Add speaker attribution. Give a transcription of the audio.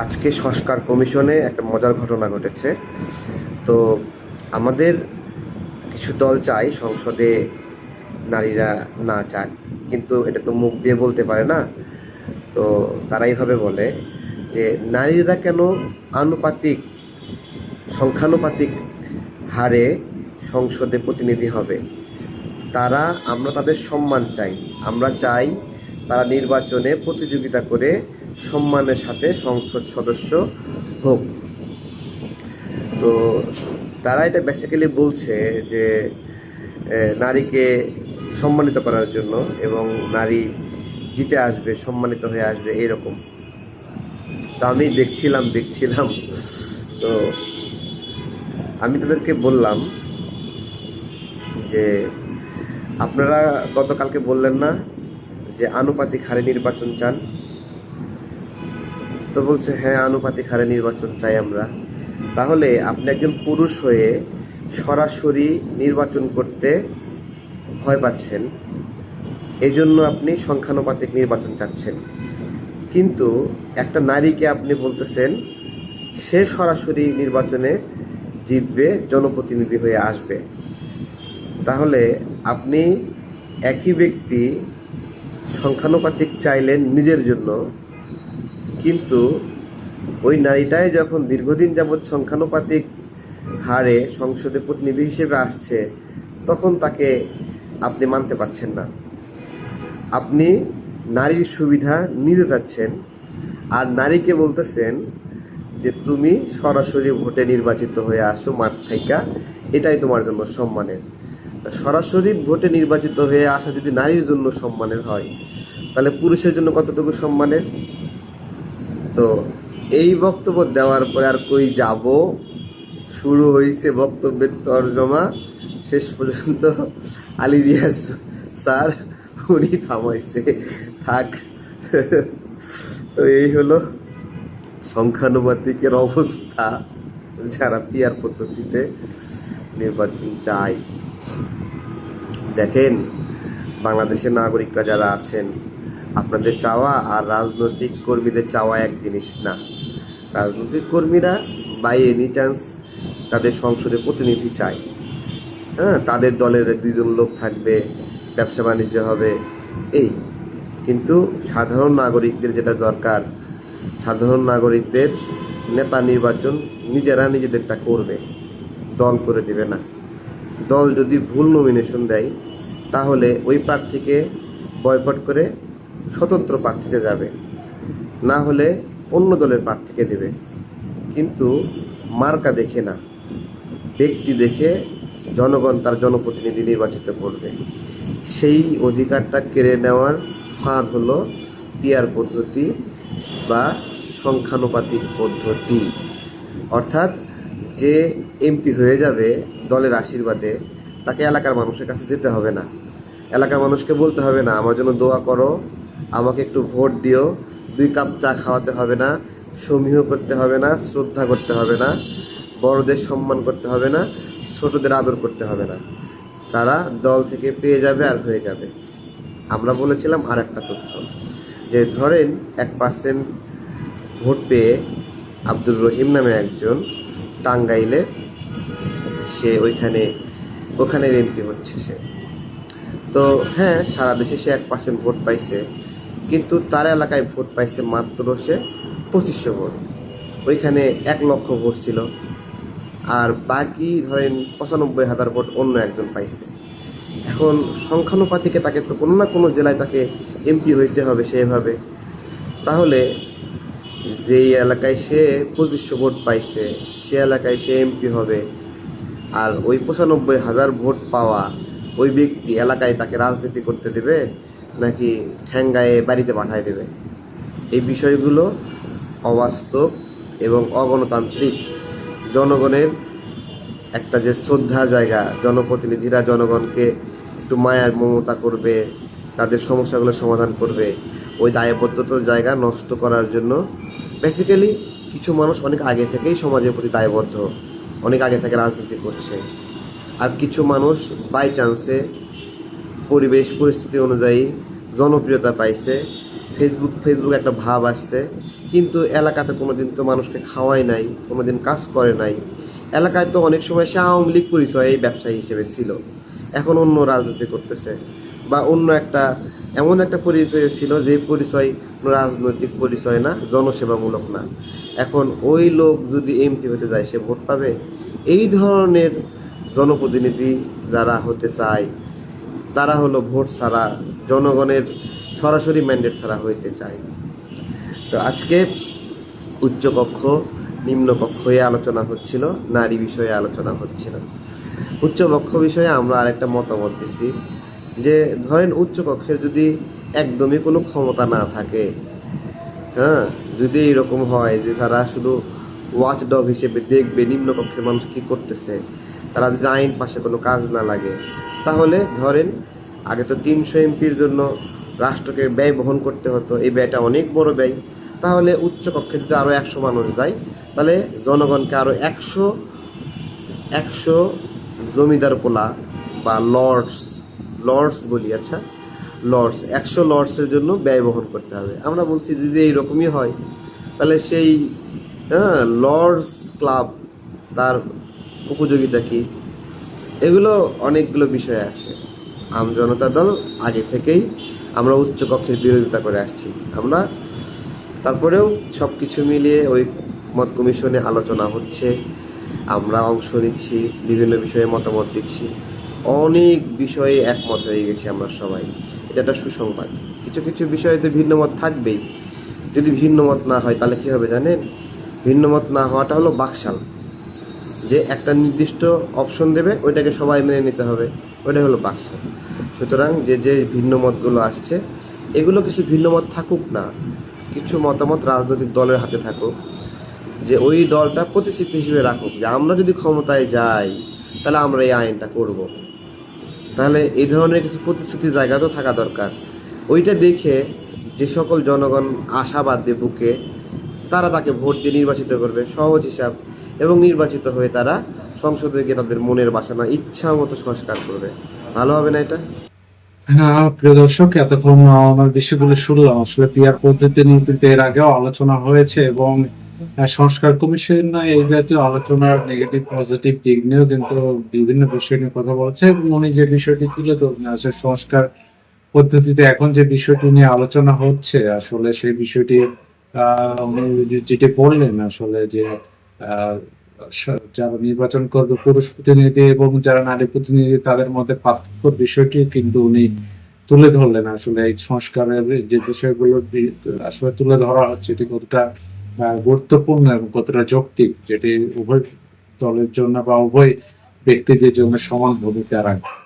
Speaker 1: আজকে সংস্কার কমিশনে একটা মজার ঘটনা ঘটেছে। তো আমাদের কিছু দল চাই সংসদে নারীরা না চাক, কিন্তু এটা তো মুখ দিয়ে বলতে পারে না। তো তারা এইভাবে বলে যে নারীরা কেন আনুপাতিক, সংখ্যানুপাতিক হারে সংসদে প্রতিনিধি হবে? তারা, আমরা তাদের সম্মান চাই। আমরা চাই তারা নির্বাচনে প্রতিযোগিতা করে সম্মানের সাথে সংসদ সদস্য হোক। তো তারা এটা বেসিক্যালি বলছে যে নারীকে সম্মানিত করার জন্য এবং নারী জিতে আসবে, সম্মানিত হয়ে আসবে এইরকম। তো আমি দেখছিলাম দেখছিলাম। তো আমি তাদেরকে বললাম যে, আপনারা গতকালকে বললেন না যে আনুপাতিক হারে নির্বাচন চান? তো বলছে হ্যাঁ আনুপাতিক হারে নির্বাচন চাই আমরা। তাহলে আপনি একজন পুরুষ হয়ে সরাসরি নির্বাচন করতে ভয় পাচ্ছেন। এই জন্য আপনি সংখ্যানুপাতিক নির্বাচন চাচ্ছেন। কিন্তু একটা নারীকে আপনি বলতেছেন, সে সরাসরি নির্বাচনে জিতবে, জনপ্রতিনিধি হয়ে আসবে। তাহলে আপনি একই ব্যক্তি সংখ্যানুপাতিক চাইলেন নিজের জন্য কিন্তু ওই নারীটাই যখন দীর্ঘদিন যাবৎ সংখ্যানুপাতিক হারে সংসদে প্রতিনিধি হিসেবে আসছে, তখন তাকে আপনি মানতে পারছেন না। আপনি নারীর সুবিধা নিতে চাচ্ছেন, আর নারীকে বলতেছেন যে তুমি সরাসরি ভোটে নির্বাচিত হয়ে আসো মাঠ থাইকা এটাই তোমার জন্য সম্মানের। সরাসরি ভোটে নির্বাচিত হয়ে আসা যদি নারীর জন্য সম্মানের হয়, তাহলে পুরুষের জন্য কতটুকু সম্মানের? তো এই বক্তব্য দেওয়ার পরে আর কই যাব? শুরু হয়েছে বক্তব্যের তর্জমা। শেষ পর্যন্ত আলী রিয়াজ স্যার, উনি থামাইছে। থাক। তো এই হলো সংখ্যানুপাতিকের অবস্থা যারা পিয়ার পদ্ধতিতে নির্বাচন চায়। দেখেন, বাংলাদেশের নাগরিকরা যারা আছেন আপনাদের চাওয়া আর রাজনৈতিক কর্মীদের চাওয়া এক জিনিস না। রাজনৈতিক কর্মীরা বাই এনি চান্স তাদের সংসদে প্রতিনিধি চায়। হ্যাঁ তাদের দলের দুইজন লোক থাকবে, ব্যবসা বাণিজ্য হবে, এই। কিন্তু সাধারণ নাগরিকদের যেটা দরকার, সাধারণ নাগরিকদের নেতা নির্বাচন নিজেরা নিজেদেরটা করবে, দল করে দেবে না। দল যদি ভুল নমিনেশন দেয়, তাহলে ওই প্রার্থীকে বয়কট করে স্বতন্ত্র প্রার্থীতে যাবে। না হলে অন্য দলের প্রার্থীকে দেবে। কিন্তু মার্কা দেখে না। ব্যক্তি দেখে জনগণ তার জনপ্রতিনিধি নির্বাচিত করবে। সেই অধিকারটা কেড়ে নেওয়ার ফাঁদ হলো পিয়ার পদ্ধতি বা সংখ্যানুপাতিক পদ্ধতি। অর্থাৎ যে এমপি হয়ে যাবে দলের আশীর্বাদে তাকে এলাকার মানুষের কাছে যেতে হবে না। এলাকার মানুষকে বলতে হবে, না, আমার জন্য দোয়া করো আমাকে একটু ভোট দিও। দুই কাপ চা খাওয়াতে হবে না, সমীহ করতে হবে না, শ্রদ্ধা করতে হবে না, বড়দের সম্মান করতে হবে না, ছোটদের আদর করতে হবে না। তারা দল থেকে পেয়ে যাবে আর হয়ে যাবে। আমরা বলেছিলাম আর একটা তথ্য, যে ধরেন এক পার্সেন্ট ভোট পেয়ে আব্দুর রহিম নামে একজন টাঙ্গাইলে সে ওইখানে, ওখানের এমপি হচ্ছে সে। তো হ্যাঁ সারা দেশে সে এক পার্সেন্ট ভোট পাইছে। কিন্তু তার এলাকায় ভোট পাইছে মাত্র সে পঁচিশশো ভোট। ওইখানে এক লক্ষ ভোট ছিল। আর বাকি ধরেন পঁচানব্বই হাজার ভোট অন্য একজন পাইছে। এখন সংখ্যানুপাতিকে তাকে তো কোনো না কোনো জেলায় তাকে এমপি হইতে হবে সেভাবে। তাহলে যেই এলাকায় সে পঁচিশশো ভোট পাইছে, সে এলাকায় সে এমপি হবে। আর ওই পঁচানব্বই হাজার ভোট পাওয়া ওই ব্যক্তি এলাকায় তাকে রাজনীতি করতে দেবে? নাকি ঠ্যাঙ্গায়ে বাড়িতে পাঠায় দেবে? এই বিষয়গুলো অবাস্তব এবং অগণতান্ত্রিক। জনগণের একটা যে শ্রদ্ধার জায়গা, জনপ্রতিনিধিরা জনগণকে একটু মায়ার মমতা করবে, তাদের সমস্যাগুলো সমাধান করবে, ওই দায়বদ্ধতার জায়গা নষ্ট করার জন্য বেসিক্যালি কিছু মানুষ অনেক আগে থেকেই সমাজের প্রতি দায়বদ্ধ, অনেক আগে থেকে রাজনীতি করছে। আর কিছু মানুষ বাই চান্সে পরিবেশ, পরিস্থিতি অনুযায়ী জনপ্রিয়তা পাইছে। ফেসবুক ফেসবুক একটা ভাব আসছে। কিন্তু এলাকাতে কোনো দিন তো মানুষকে খাওয়াই নাই কোনো দিন কাজ করে নাই। এলাকায় তো অনেক সময় সে আওয়ামী লীগ পরিচয় এই ব্যবসায়ী হিসেবে ছিল। এখন অন্য রাজনীতি করতেছে বা অন্য একটা, এমন একটা পরিচয় ছিল যে পরিচয় রাজনৈতিক পরিচয় না, জনসেবামূলক না। এখন ওই লোক যদি এমপি হতে যায়, সে ভোট পাবে? এই ধরনের জনপ্রতিনিধি যারা হতে চায় তারা হলো ভোট ছাড়া, জনগণের সরাসরি ম্যান্ডেট ছাড়া হইতে চায়। তো আজকে উচ্চকক্ষ, নিম্নকক্ষ হয়ে আলোচনা হচ্ছিল, নারী বিষয়ে আলোচনা হচ্ছিল। উচ্চকক্ষ বিষয়ে আমরা আরেকটা মতামত দিছি, যে ধরেন উচ্চকক্ষের যদি একদমই কোনো ক্ষমতা না থাকে হ্যাঁ যদি এরকম হয় যে তারা শুধু ওয়াচ ডগ হিসেবে দেখবে নিম্নকক্ষের মানুষ কি করতেছে তারা যদি আইন পাশে কোনো কাজ না লাগে, তাহলে ধরেন আগে তো তিনশো এমপির জন্য রাষ্ট্রকে ব্যয় বহন করতে হতো, এই ব্যয়টা অনেক বড় ব্যয়। তাহলে উচ্চকক্ষে যদি আরও একশো মানুষ যায়, তাহলে জনগণকে আরও একশো একশো জমিদার পোলা বা লর্ডস লর্ডস বলি আচ্ছা লর্ডস একশো লর্ডসের জন্য ব্যয় বহন করতে হবে। আমরা বলছি যদি এইরকমই হয়, তাহলে সেই হ্যাঁ লর্ডস ক্লাব তার উপযোগিতা কি? এগুলো অনেকগুলো বিষয় আছে। আম জনতা দল আগে থেকেই আমরা উচ্চকক্ষের বিরোধিতা করে আসছি। আমরা তারপরেও সব কিছু মিলিয়ে ওই মত কমিশনে আলোচনা হচ্ছে। আমরা অংশ নিচ্ছি, বিভিন্ন বিষয়ে মতামত দিচ্ছি। অনেক বিষয়ে একমত হয়ে গেছি আমরা সবাই। এটা একটা সুসংবাদ। কিছু কিছু বিষয়ে তো ভিন্ন মত থাকবেই। যদি ভিন্ন মত না হয় তাহলে কী হবে জানেন? ভিন্ন মত না হওয়াটা হলো বাকশাল। যে একটা নির্দিষ্ট অপশন দেবে, ওইটাকে সবাই মেনে নিতে হবে। ওইটা হলো বাকশাল সুতরাং যে যে ভিন্ন মতগুলো আসছে, এগুলো কিছু ভিন্ন মত থাকুক না। কিছু মতামত রাজনৈতিক দলের হাতে থাকুক। যে ওই দলটা প্রতিশ্রুতি হিসেবে রাখুক, যে আমরা যদি ক্ষমতায় যাই, তাহলে আমরা এই আইনটা করব। তাহলে এই ধরনের কিছু প্রতিশ্রুতি জায়গা তো থাকা দরকার। ওইটা দেখে যে সকল জনগণ আশাবাদ বুকে, তারা তাকে ভোট দিয়ে নির্বাচিত করবে। সহজ হিসাব। এবং নির্বাচিত হয়ে তারা সংসদে গিয়ে তাদের মনের বাসনা ইচ্ছা মতো সংস্কার করবে। ভালো হবে না এটা?
Speaker 2: হ্যাঁ প্রিয় দর্শক এতক্ষণ আমার বিষয়গুলো শুনলাম। আসলে পিয়ার পদ্ধতি নিয়ে এর আগেও আলোচনা হয়েছে এবং সংস্কার কমিশন এই জাতীয় আলোচনার নেগেটিভ পজিটিভ দিক নিয়েও কিন্তু বিভিন্ন বিষয় নিয়ে কথা বলছে এবং উনি যে বিষয়টি তুলে ধরলেন আসলে সংস্কার পদ্ধতিতে এখন যে বিষয়টি নিয়ে আলোচনা হচ্ছে আসলে সেই বিষয়টি আহ, উনি যেটি বললেন আসলে যে যারা নির্বাচন করবে, পুরুষ প্রতিনিধি এবং যারা নারী প্রতিনিধি, তাদের মধ্যে পার্থক্য বিষয়টি কিন্তু উনি তুলে ধরলেন। আসলে এই সংস্কারের যে বিষয়গুলো আসলে তুলে ধরা হচ্ছে, এটি কতটা গুরুত্বপূর্ণ এবং কতটা যৌক্তিক, যেটি উভয় দলের জন্য বা উভয় ব্যক্তিদের জন্য সমান ভূমিকা রাখবে।